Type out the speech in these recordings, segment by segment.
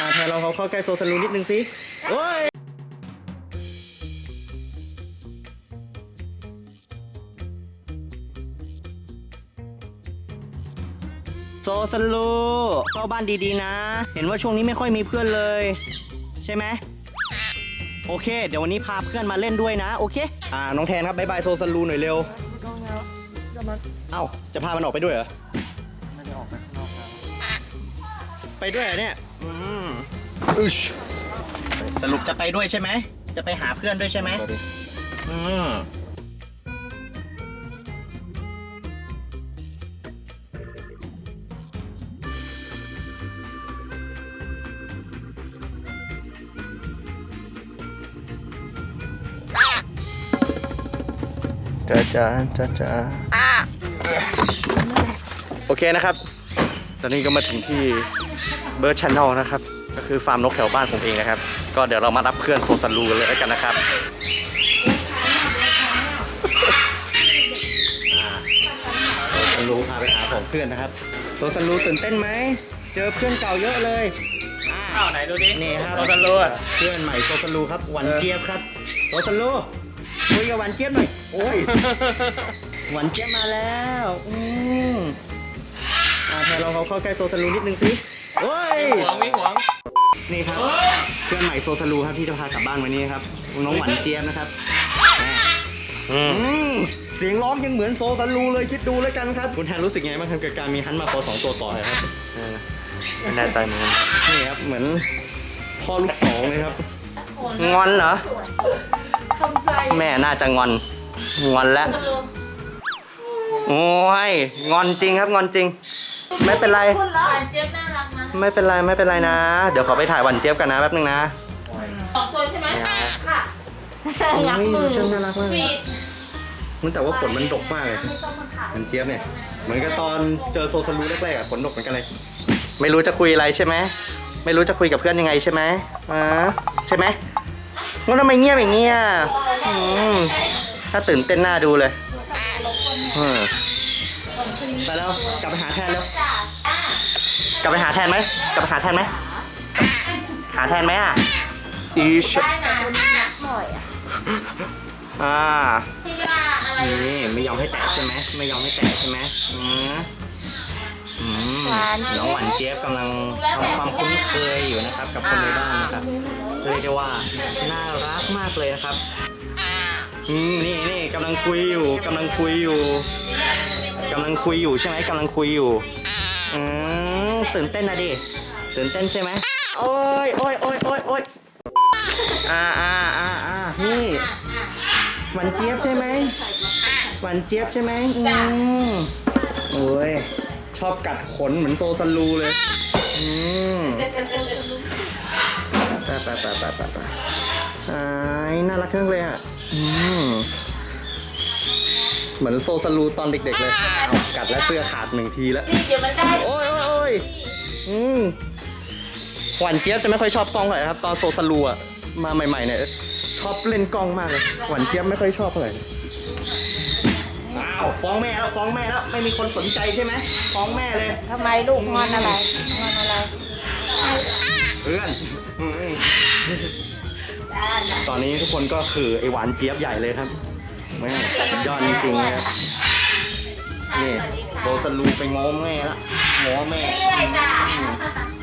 อ่าแทนเราเขาเข้าใกล้โซซันลูนิดนึงสิโอ้ยโซซันลูเข้าบ้านดีๆนะ เห็นว่าช่วงนี้ไม่ค่อยมีเพื่อนเลย ใช่ไหมโอเค เดี๋ยววันนี้พาเพื่อนมาเล่นด้วยนะ โอเค อ่า น้องแทนครับบายบายโซซันลูหน่อยเร็วเอ้า จะพามันออกไปด้วยเหรอ ไม่ได้ออกไปข้างนอกแล้ว ไปด้วยเหรอเนี่ย อืมอึชสรุปจะไปด้วยใช่ไหม จะไปหาเพื่อนด้วยใช่ไหมไปดิอืมจ้าจ้าจ้าจ้าโอเคนะครับ ตอนนี้ก็มาถึงที่ เบิร์ดช n น e l นะครับ ก็คือฟาร์มนกแถวบ้านผมเองนะครับ ก็เดี๋ยวเรามารับเพื่อนโซซันลูกันเลยแล้วกันนะครับโซซันลูพาไปหาของเพื่อนนะครับโซซันลูตื่นเต้นไหม เจอเพื่อนเก่าเยอะเลยอ้าวไหนดูดินี่ครับโซซันลูเพื่อนใหม่โซซันลูครับหวันเจี๊ยบครับโซซันลูคุยกับหวันเจี๊ยบหน่อยโอ้ยหวันเจี๊ยบมาแล้ว อืมอ่าแทนเราเขาเข้าใกล้โซซันลูนิดนึงสิ โอ้ยหวงมีหวง นี่ครับเพื่อนใหม่โซซันลูครับที่จะพากลับบ้านวันนี้ครับ น้องหวันเจี๊ยบนะครับอืมเสียงร้องยังเหมือนโซซันลูเลยคิดดูแล้วกันครับ คุณแทนรู้สึกไงบ้างครับกับการมีฮันมาโปรสองตัวต่อครับเออไม่แน่ใจเหมือนกันนี่ครับเหมือนพ่อลูกสองเลยครับ งอนเหรอทำใจแม่น่าจะงอน งอนแล้ว โอ้ย งอนจริงครับ งอนจริง ไม่เป็นไรคุณละหวานเจี๊ยบน่ารักนะ ไม่เป็นไรไม่เป็นไรนะ เดี๋ยวขอไปถ่ายหวันเจี๊ยบกันนะแป๊บนึงนะ สองตัวใช่ไหมค่ะรักมือช่างน่ารักมาก ฟีดมันแต่ว่าขนมันดกมากเลย ไม่ต้องมาขายหวันเจี๊ยบเนี่ยเหมือนกับตอนเจอโซซารูแรกๆอะขนดกเหมือนกันเลย ไม่รู้จะคุยอะไรใช่ไหมไม่รู้จะคุยกับเพื่อนยังไงใช่ไหมอ่าใช่ไหมงั้นทำไมเงียบอย่างเงี้ยอืมถ้าตื่นเต้นหน้าดูเลยอืมไปแล้วกลับไปหาแทนแล้ว กลับไปหาแทนไหมกลับไปหาแทนไหมหาแทนไหมอะอีชได้นะนักหน่อยอะอ่าที่ว่าอะไรนี่ไม่ยอมให้แตะใช่ไหมไม่ยอมให้แตะใช่ไหมอืมอืมน้องหวานเจี๊ยบกำลังทำความคุ้นเคยอยู่นะครับ กับคนในบ้านนะครับเรียกได้ว่าน่ารักมากเลยนะครับอืมนี่นี่กำลังคุยอยู่กำลังคุยอยู่กำลังคุยอยู่ใช่ไหมกำลังคุยอยู่อืม ตื่นเต้นนะดิ ตื่นเต้นใช่ไหมโอ้ยโอ้ยโอ้ยโอ้ยโอ้ยอ่าอ่าอ่าอ่านี่หวานเจี๊ยบใช่ไหมหวานเจี๊ยบใช่ไหมอืมโอ้ยชอบกัดขนเหมือนโซซันลูเลย อืมไปไปไปไปไปไปอ้ายน่ารักจังเลยอะ อืมเหมือนโซซันลูตอนเด็กๆเลยเอากัดแล้วเสื้อขาดหนึ่งทีแล้วนี่เดี๋ยวมันได้ โอ้ยโอ้ยโอ้ยอืมหวานเจี๊ยบจะไม่ค่อยชอบกล้องเท่าไหร่ครับ ตอนโซซาลูอะมาใหม่ๆเนี่ยชอบเล่นกล้องมากเลยหวานเจี๊ยบไม่ค่อยชอบเท่าไหร่อ้าวฟ้องแม่แล้วฟ้องแม่แล้วไม่มีคนสนใจใช่ไหมฟ้องแม่เลย ทำไมลูกงอนอะไรงอนอะไรเพื่อนอืมตอนนี้ทุกคนก็คือไอหวานเจี๊ยบใหญ่เลยครับแม่สุดยอดจริงๆนะครับนี่ โซซาลูไปง้อแม่แล้วง้อแม่เรื่อยจ้ะ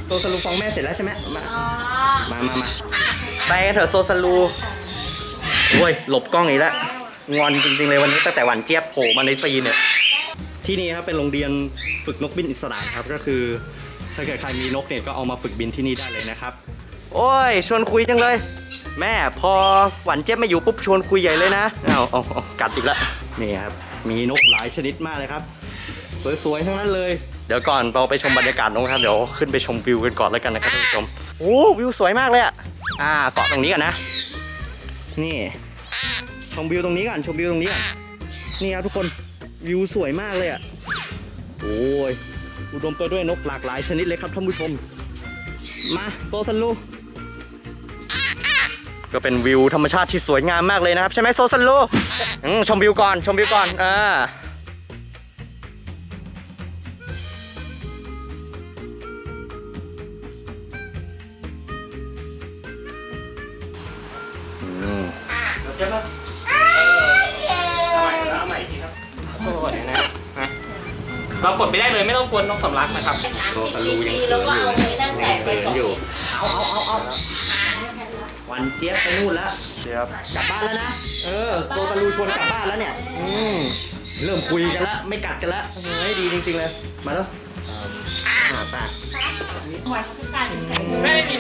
โซซาลูฟ้องแม่เสร็จแล้วใช่ไหมมาอ๋อมามามาไปกันเถอะโซซาลูโอ้ยหลบกล้องอีกแล้วงอนจริงๆเลยวันนี้ตั้งแต่หวานเจี๊ยบโผล่มาในซีนเนี่ยที่นี่ครับเป็นโรงเรียนฝึกนกบินอิสระครับก็คือถ้าเกิดใครมีนกเนี่ยก็เอามาฝึกบินที่นี่ได้เลยนะครับ โอ้ยชวนคุยจังเลย แม่พอหวานเจี๊ยบมาอยู่ปุ๊บชวนคุยใหญ่เลยนะเอาเอาเอากัดอีกแล้วนี่ครับมีนกหลายชนิดมากเลยครับ สวยๆทั้งนั้นเลย เดี๋ยวก่อนเราไปชมบรรยากาศนกนะครับเดี๋ยวขึ้นไปชมวิวกันก่อนแล้วกันนะครับท่านผู้ชมโอ้วิวสวยมากเลยอะอ่าเกาะตรงนี้ก่อนนะ นี่ชมวิวตรงนี้ก่อนชมวิวตรงนี้ก่อนนี่ครับทุกคนวิวสวยมากเลยอะโอ้ยอุดมไปด้วยนกหลากหลายชนิดเลยครับท่านผู้ชม มาโซซันลูก็เป็นวิวธรรมชาติที่สวยงามมากเลยนะครับ ใช่ไหมโซซันลูชมวิวก่อนชมวิวก่อนอ่า ใช่ปะเอาใหม่แล้วเอาใหม่อีกทีครับกดยังไงนะเรากดไม่ได้เลยไม่ต้องกวนน้องสำลักนะครับ สามสิบซีซีแล้วก็เอาไว้นั่งใส่ไปสองอยู่เอาเอาเอาเอาวันเจี๊ยบไปนู่นแล้วเจี๊ยบกลับบ้านแล้วนะ เออโซตาลูชวนกลับบ้านแล้วเนี่ย อืมเริ่มคุยกันแล้วไม่กัดกันแล้วเฮ้ยดีจริงๆเลย มาแล้วหาปากไม่ไ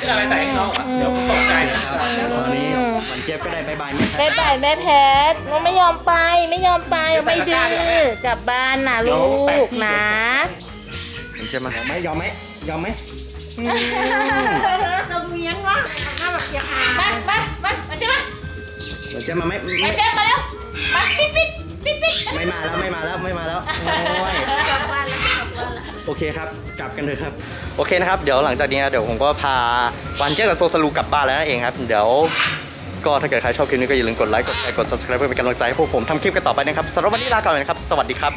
ด้กินอะไรใส่ข้างนอกอะเดี๋ยวตกใจนะครับตอนนี้วันเจี๊ยบก็ได้บายบายแม่บายบายแม่แพทมันไม่ยอมไปไม่ยอมไปไม่ดื้อกลับบ้านนะลูกนะวันเจี๊ยบมายอมไหมยอมไหมยอมไหมเราเลี้ยงวะหน้าแบบเจี๊ยบมามามามาเจ๊มาวันเจี๊ยบมาไหมมาเจ๊มาเร็วมาปิดปิดปิดปิดไม่มาแล้วไม่มาแล้วไม่มาแล้วโอ้ย เคครับกลับกันเลยครับ โอเคนะครับ เดี๋ยวหลังจากนี้นะเดี๋ยวผมก็พาวันเจอกับโซซาลูกลับบ้านแล้วนั่นเองครับ เดี๋ยวก็ถ้าเกิดใครชอบคลิปนี้ก็อย่าลืมกดไลค์ กดแชร์ กด subscribe เพื่อเป็นกำลังใจให้พวกผมทำคลิปกันต่อไปนะครับสำหรับวันนี้ลาก่อนนะครับ สวัสดีครับ